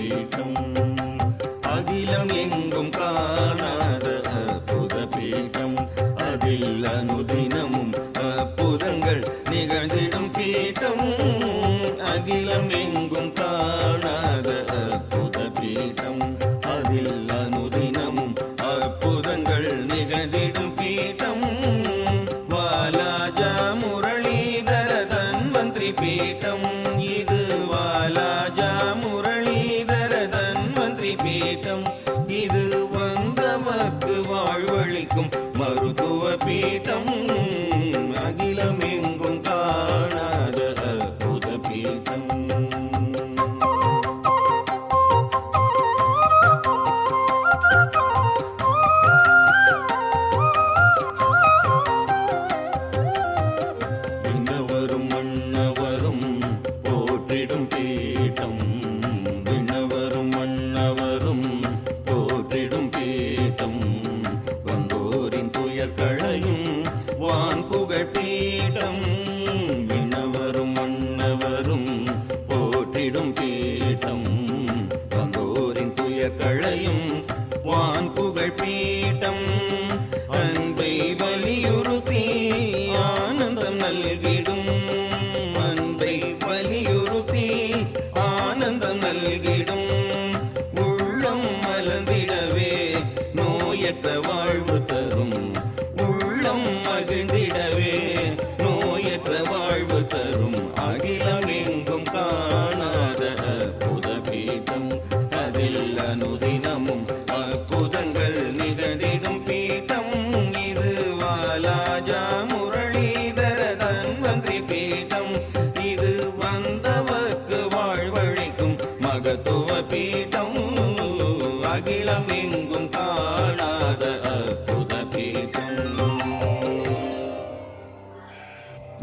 பீட்டம் அகிலம் எங்கும் காணாத அற்புத பீட்டம் அதில் அனுதினமும் அற்புதங்கள் நிகழ்ந்திடும் பீட்டம் அகிலம் எங்கும் காணாத அற்புத அதில் அனுதினமும் அற்புதங்கள் நிகழ்ந்திடும் பீட்டம் வாலாஜாமு மருத்துவ பீட்டம் நல்கிடும் அன்பை வலியுறுத்தி ஆனந்தம் நல்கிடும். உள்ளம் மலர்ந்திடவே நோயற்ற வாழ்வு தரும். உள்ளம் மகிழ்ந்திடவே நோயற்ற வாழ்வு தரும். அகிலம் எங்கும் காணாத அற்புத பீட்டம் அதில் அனுதினமும் அற்புதங்கள் மகத்துவ பீட்டம் அகிலம் எங்கும் காணாத அற்புத பீட்டம்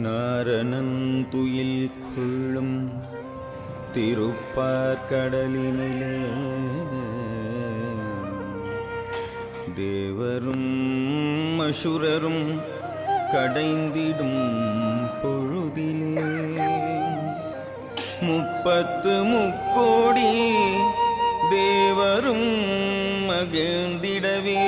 நாரணன் துயில் கொள்ளும் திருப்பார்கடலினிலே தேவரும் அசுரரும் கடைந்திடும் பொழுதிலே. முப்பத்து முக்கோடி தேவரும் மகிழ்ந்திடவே.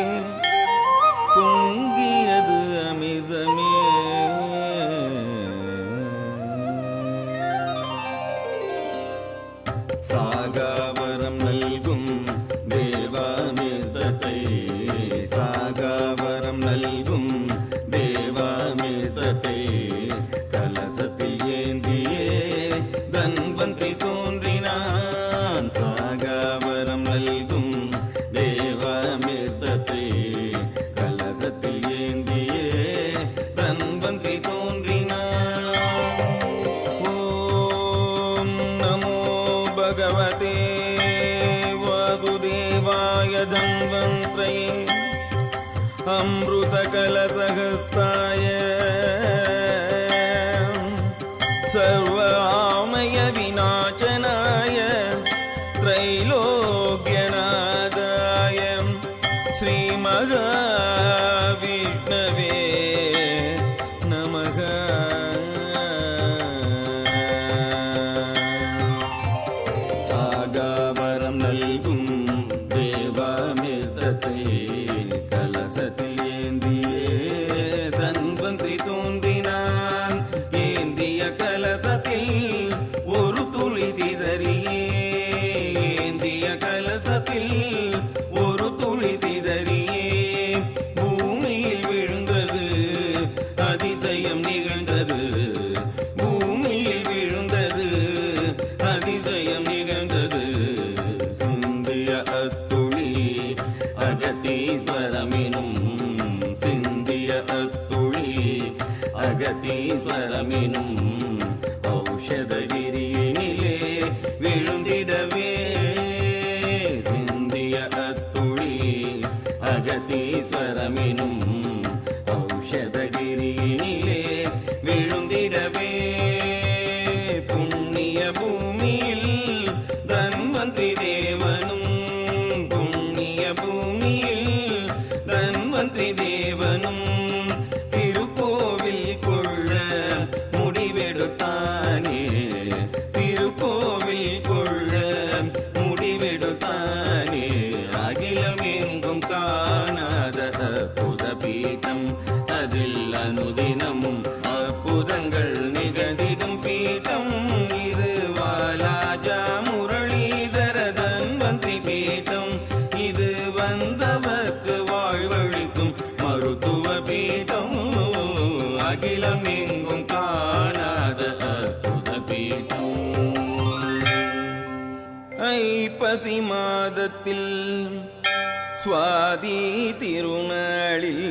जन्वन्त्रै अमृतकलसहस्ताय सर्वामय विनाशनाय त्रैलोक्यनादाय श्रीमहाविष्णवे ஜகதீஸ்வரமினும் ஔஷதகிரியினிலே விழுந்திடவே. சிந்திய அத்துழி அகதீஸ்வர அகிலம் எங்கும் காணாத அற்புத பீடம் ஐப்பசி மாதத்தில் சுவாதி திருநாளில்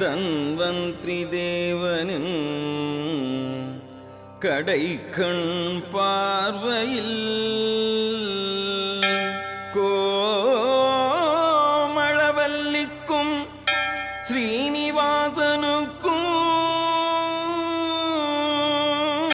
தன்வந்திரி தேவனின் கடைக்கண் பார்வையில் கோ